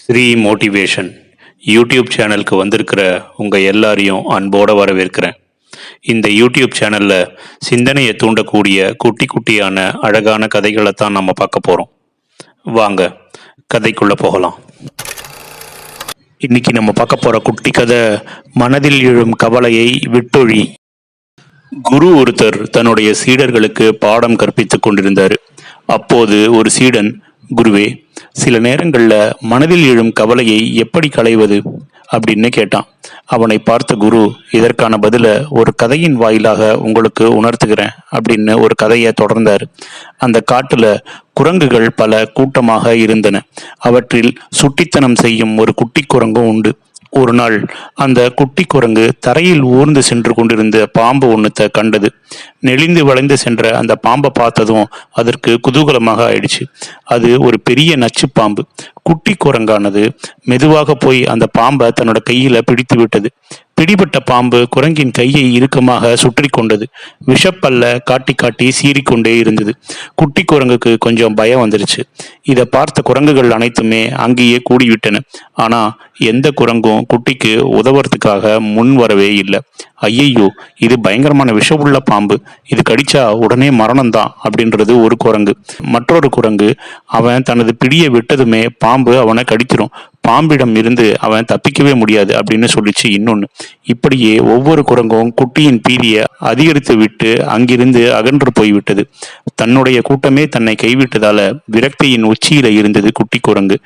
Sri motivation YouTube சேனலுக்கு வந்திருக்கிற உங்கள் எல்லாரையும் அன்போடு வரவேற்கிறேன். இந்த யூடியூப் சேனலில் சிந்தனையை தூண்டக்கூடிய குட்டி குட்டியான அழகான கதைகளை தான் நம்ம பார்க்க போகிறோம் வாங்க கதைக்குள்ளே போகலாம். இன்னைக்கு நம்ம பார்க்க போகிற குட்டி கதை மனதில் எழும் கவலையை விட்டொழி. குரு ஒருத்தர் தன்னுடைய சீடர்களுக்கு பாடம் கற்பித்துக் கொண்டிருந்தார். அப்போது ஒரு சீடன் குருவே சில நேரங்களில் மனதில் எழும் கவலையை எப்படி களைவது அப்படின்னு கேட்டான். அவனை பார்த்த குரு இதற்கான பதிலை ஒரு கதையின் வாயிலாக உங்களுக்கு உணர்த்துகிறேன் அப்படின்னு ஒரு கதையை தொடர்ந்தார். அந்த காட்டுல குரங்குகள் பல கூட்டமாக இருந்தன. அவற்றில் சுட்டித்தனம் செய்யும் ஒரு குட்டி குரங்கும் உண்டு. ஒரு நாள் அந்த குட்டி குரங்கு தரையில் ஊர்ந்து சென்று கொண்டிருந்த பாம்பு ஒன்றுத்த கண்டது. நெளிந்து வளைந்து சென்ற அந்த பாம்பை பார்த்ததும் அதற்கு குதூகலமாக ஆயிடுச்சு. அது ஒரு பெரிய நச்சு பாம்பு. குட்டி குரங்கானது மெதுவாக போய் அந்த பாம்பை தன்னோட கையில பிடித்து விட்டது. பிடிபட்ட பாம்பு குரங்கின் கையை இறுக்கமாக சுற்றி கொண்டது. விஷப்பல்ல காட்டி காட்டி சீறிக்கொண்டே இருந்தது. குட்டி குரங்குக்கு கொஞ்சம் பயம் வந்துருச்சு. இதை பார்த்த குரங்குகள் அனைத்துமே அங்கேயே கூடிவிட்டன. ஆனா எந்த குரங்கும் குட்டிக்கு உதவுறதுக்காக முன் வரவே இல்லை. ஐயையோ இது பயங்கரமான விஷமுள்ள பாம்பு. இது கடிச்சா உடனே மரணம்தான் அப்படின்றது ஒரு குரங்கு. மற்றொரு குரங்கு அவன் தனது பிடியை விட்டதுமே பாம்பு அவனை கடிச்சிரும். பாம்பிடம் இருந்து அவன் தப்பிக்கவே முடியாது அப்படின்னு சொல்லிச்சு இன்னொன்று இப்படியே ஒவ்வொரு குரங்கும் குட்டியின் பீதியை அதிகரித்து விட்டு அங்கிருந்து அகன்று போய்விட்டது. தன்னுடைய கூட்டமே தன்னை கைவிட்டதால விரக்தியின் உச்சியில இருந்தது குட்டி குரங்கு.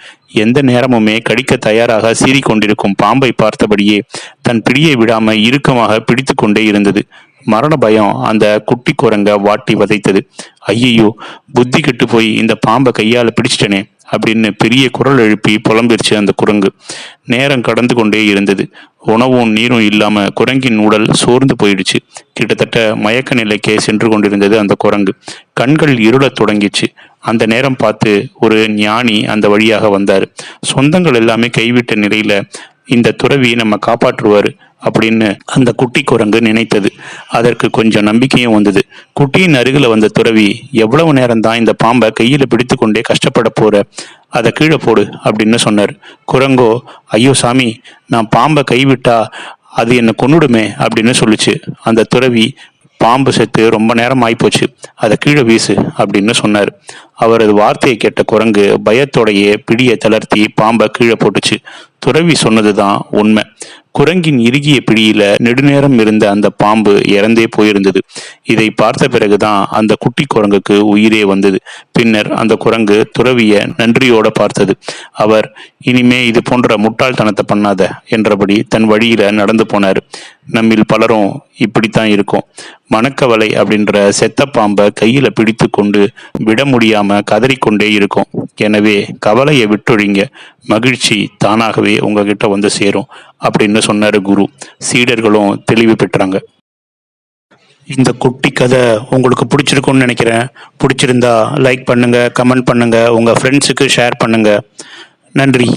எந்த நேரமுமே கடிக்க தயாராக சீறிக்கொண்டிருக்கும் பாம்பை பார்த்தபடியே தன் பிடியை விடாம இறுக்கமாக பிடித்து கொண்டே இருந்தது. மரண பயம் அந்த குட்டி குரங்க வாட்டி வதைத்தது. ஐயையோ புத்தி கெட்டு போய் இந்த பாம்பை கையால பிடிச்சிட்டனே. அப்படின்னு பெரிய குரல் எழுப்பி புலம்பிருச்சு அந்த குரங்கு. நேரம் கடந்து கொண்டே இருந்தது. உணவும் நீரும் இல்லாம குரங்கின் உடல் சோர்ந்து போயிடுச்சு. கிட்டத்தட்ட மயக்க நிலைக்கே சென்று கொண்டிருந்தது அந்த குரங்கு. கண்கள் இருளத் தொடங்கிச்சு. அந்த நேரம் பார்த்து ஒரு ஞானி அந்த வழியாக வந்தார். சொந்தங்கள் எல்லாமே கைவிட்ட நிலையில இந்த துறவி நம்ம காப்பாற்றுவார் அப்படின்னு அந்த குட்டி குரங்கு நினைத்தது. அதற்கு கொஞ்சம் நம்பிக்கையும் வந்தது. குட்டியின் அருகில் வந்த துறவி எவ்வளவு நேரம் தான் இந்த பாம்பை கையில் பிடித்து கொண்டே கஷ்டப்பட போற? அதை கீழே போடு அப்படின்னு சொன்னார். குரங்கோ ஐயோ சாமி நான் பாம்பை கைவிட்டா அது என்னை கொன்னுடுமே அப்படின்னு சொல்லுச்சு. அந்த துறவி பாம்பு செத்து ரொம்ப நேரம் ஆயிப்போச்சு அதை கீழே வீசு அப்படின்னு சொன்னார். அவரது வார்த்தையை கேட்ட குரங்கு பயத்தோடையே பிடியை தளர்த்தி பாம்பை கீழே போட்டுச்சு. துறவி சொன்னதுதான் உண்மை. குரங்கின் இறுகிய பிடியில நெடுநேரம் இருந்த அந்த பாம்பு இறந்தே போயிருந்தது. இதை பார்த்த பிறகுதான் அந்த குட்டி குரங்குக்கு உயிரே வந்தது. பின்னர் அந்த குரங்கு துறவிய நன்றியோட பார்த்தது. அவர் இனிமே இது போன்ற முட்டாள்தனத்தை பண்ணாத என்றபடி தன் வழியில நடந்து போனார். நம்மில் பலரும் இப்படித்தான் இருக்கும். மணக்கவலை அப்படின்ற செத்த பாம்பை கையில பிடித்து கொண்டு விட முடியாம கதறிக்கொண்டே இருக்கும். எனவே கவலையை விட்டொழிங்க. மகிழ்ச்சி தானாகவே உங்ககிட்ட வந்து சேரும் அப்படின்னு சொன்னாரு குரு. சீடர்களும் தெளிவு பெற்றாங்க. இந்த குட்டி கதை உங்களுக்கு பிடிச்சிருக்கும்னு நினைக்கிறேன். பிடிச்சிருந்தா லைக் பண்ணுங்க கமெண்ட் பண்ணுங்க உங்க ஃப்ரெண்ட்ஸுக்கு ஷேர் பண்ணுங்க. நன்றி.